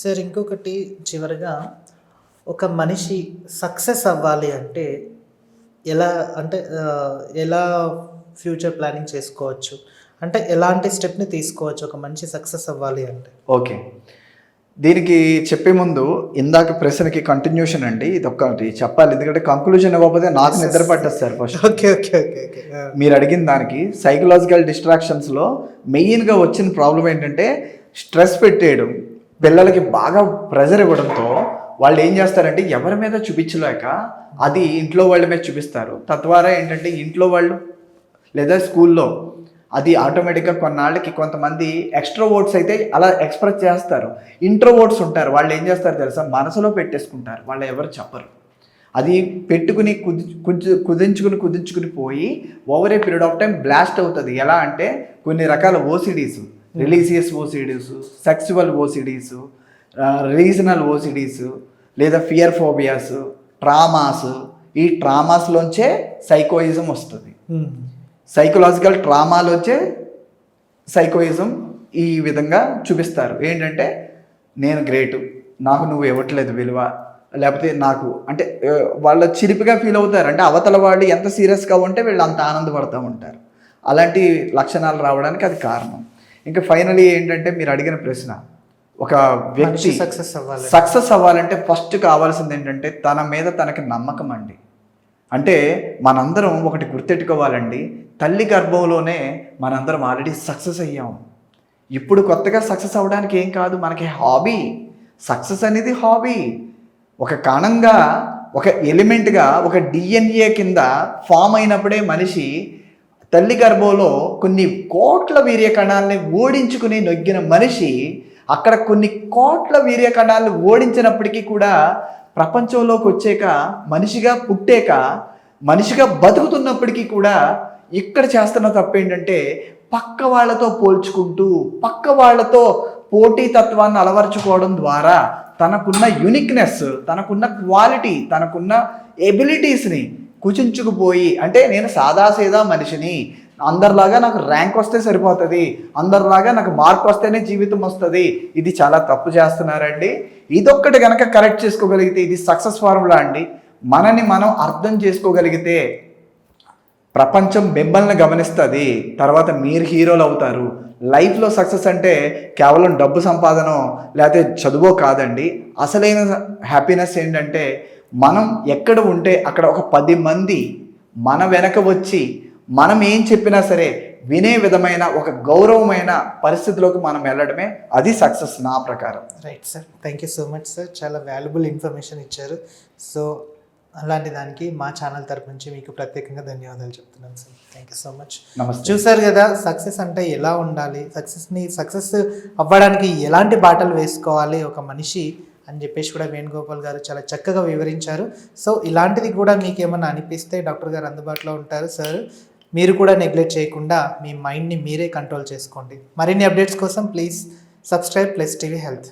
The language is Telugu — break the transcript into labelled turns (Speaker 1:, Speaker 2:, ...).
Speaker 1: సార్ ఇంకొకటి చివరిగా ఒక మనిషి సక్సెస్ అవ్వాలి అంటే ఎలా అంటే ఎలా ఫ్యూచర్ ప్లానింగ్ చేసుకోవచ్చు? అంటే ఎలాంటి స్టెప్ని తీసుకోవచ్చు ఒక మనిషి సక్సెస్ అవ్వాలి అంటే?
Speaker 2: ఓకే. దీనికి చెప్పే ముందు ఇందాక ప్రశ్నకి కంటిన్యూషన్ అండి. ఇది ఒక్కటి చెప్పాలి. ఎందుకంటే కంక్లూజన్ ఇవ్వకపోతే నాకు నిద్ర పట్టదు sir first
Speaker 1: okay okay okay okay
Speaker 2: మీరు అడిగిన దానికి సైకలాజికల్ డిస్ట్రాక్షన్స్లో మెయిన్గా వచ్చిన ప్రాబ్లం ఏంటంటే స్ట్రెస్ పెట్టేయడం. పిల్లలకి బాగా ప్రెజర్ ఇవ్వడంతో వాళ్ళు ఏం చేస్తారంటే ఎవరి మీద చూపించలేక అది ఇంట్లో వాళ్ళ మీద చూపిస్తారు. తద్వారా ఏంటంటే ఇంట్లో వాళ్ళు లేదా స్కూల్లో అది ఆటోమేటిక్గా కొన్నాళ్ళకి కొంతమంది ఎక్స్ట్రా ఓట్స్ అయితే అలా ఎక్స్ప్రెస్ చేస్తారు. ఇంట్రోవర్డ్స్ ఉంటారు. వాళ్ళు ఏం చేస్తారు తెలుసా? మనసులో పెట్టేసుకుంటారు. వాళ్ళు ఎవరు చెప్పరు. అది పెట్టుకుని కుది కుది కుదించుకుని కుదించుకుని పోయి over a period of time blast అవుతుంది. ఎలా అంటే కొన్ని రకాల OCDs religious OCDs sexual OCDs regional OCDs లేదా ఫియర్ ఫోబియాస్ ట్రామాస్ ఈ ట్రామాస్లోంచే సైకోయిజం వస్తుంది. సైకలాజికల్ ట్రామాలోంచే సైకోయిజం ఈ విధంగా చూపిస్తారు. ఏంటంటే నేను గ్రేటు నాకు నువ్వు ఇవ్వట్లేదు విలువ లేకపోతే నాకు అంటే వాళ్ళ చిలిపిగా ఫీల్ అవుతారు. అంటే అవతల వాళ్ళు ఎంత సీరియస్గా ఉంటే వీళ్ళు అంత ఆనందపడుతూ ఉంటారు. అలాంటి లక్షణాలు రావడానికి అది కారణం. ఇంకా ఫైనలీ ఏంటంటే మీరు అడిగిన ప్రశ్న. ఒక వ్యక్తి
Speaker 1: సక్సెస్ అవ్వాలి.
Speaker 2: సక్సెస్ అవ్వాలంటే ఫస్ట్ కావాల్సింది ఏంటంటే తన మీద తనకి నమ్మకం అండి. అంటే మనందరం ఒకటి గుర్తెట్టుకోవాలండి తల్లి గర్భంలోనే మనందరం ఆల్రెడీ సక్సెస్ అయ్యాం. ఇప్పుడు కొత్తగా సక్సెస్ అవ్వడానికి ఏం కాదు మనకి హాబీ సక్సెస్ అనేది హాబీ ఒక కణంగా ఒక ఎలిమెంట్గా ఒక డిఎన్ఏ కింద ఫామ్ అయినప్పుడే మనిషి తల్లి గర్భంలో కొన్ని కోట్ల వీర్య కణాలని ఓడించుకుని నొగ్గిన మనిషి అక్కడ కొన్ని కోట్ల వీర్య కణాలను ఓడించినప్పటికీ కూడా ప్రపంచంలోకి వచ్చాక మనిషిగా పుట్టాక మనిషిగా బతుకుతున్నప్పటికీ కూడా ఇక్కడ చేస్తున్న తప్పు ఏంటంటే పక్క వాళ్ళతో పోల్చుకుంటూ పక్క వాళ్ళతో పోటీతత్వాన్ని అలవర్చుకోవడం ద్వారా తనకున్న యునిక్నెస్ తనకున్న క్వాలిటీ తనకున్న ఎబిలిటీస్ని కుచించుకుపోయి అంటే నేను సాదాసీదా మనిషిని అందరిలాగా నాకు ర్యాంక్ వస్తే సరిపోతుంది అందరిలాగా నాకు మార్క్ వస్తేనే జీవితం వస్తుంది. ఇది చాలా తప్పు చేస్తున్నారండి. ఇదొక్కటి కనుక కరెక్ట్ చేసుకోగలిగితే ఇది సక్సెస్ ఫార్ములా అండి. మనని మనం అర్థం చేసుకోగలిగితే ప్రపంచం మిమ్మల్ని గమనిస్తుంది. తర్వాత మీరు హీరోలు అవుతారు. లైఫ్లో సక్సెస్ అంటే కేవలం డబ్బు సంపాదన లేకపోతే చదువో కాదండి. అసలైన హ్యాపీనెస్ ఏంటంటే మనం ఎక్కడ ఉంటే అక్కడ ఒక పది మంది మన వెనక వచ్చి మనం ఏం చెప్పినా సరే వినే విధమైన ఒక గౌరవమైన పరిస్థితిలోకి మనం వెళ్ళడమే అది సక్సెస్ నా ప్రకారం.
Speaker 1: Right sir thank you so much sir చాలా వాల్యుబుల్ ఇన్ఫర్మేషన్ ఇచ్చారు. సో అలాంటి దానికి మా ఛానల్ తరపు నుంచి మీకు ప్రత్యేకంగా ధన్యవాదాలు చెప్తున్నాను sir thank you so much
Speaker 2: నమస్తే.
Speaker 1: చూసారు కదా సక్సెస్ అంటే ఎలా ఉండాలి? సక్సెస్ని సక్సెస్ అవ్వడానికి ఎలాంటి బాటలు వేసుకోవాలి? ఒక మనిషి అని చెప్పేసి కూడా వేణుగోపాల్ గారు చాలా చక్కగా వివరించారు. సో ఇలాంటిది కూడా మీకు ఏమైనా అనిపిస్తే డాక్టర్ గారు అందుబాటులో ఉంటారు సార్. మీరు కూడా నెగ్లెక్ట్ చేయకుండా మీ మైండ్ని మీరే కంట్రోల్ చేసుకోండి. మరిన్ని అప్డేట్స్ కోసం please subscribe plus TV health.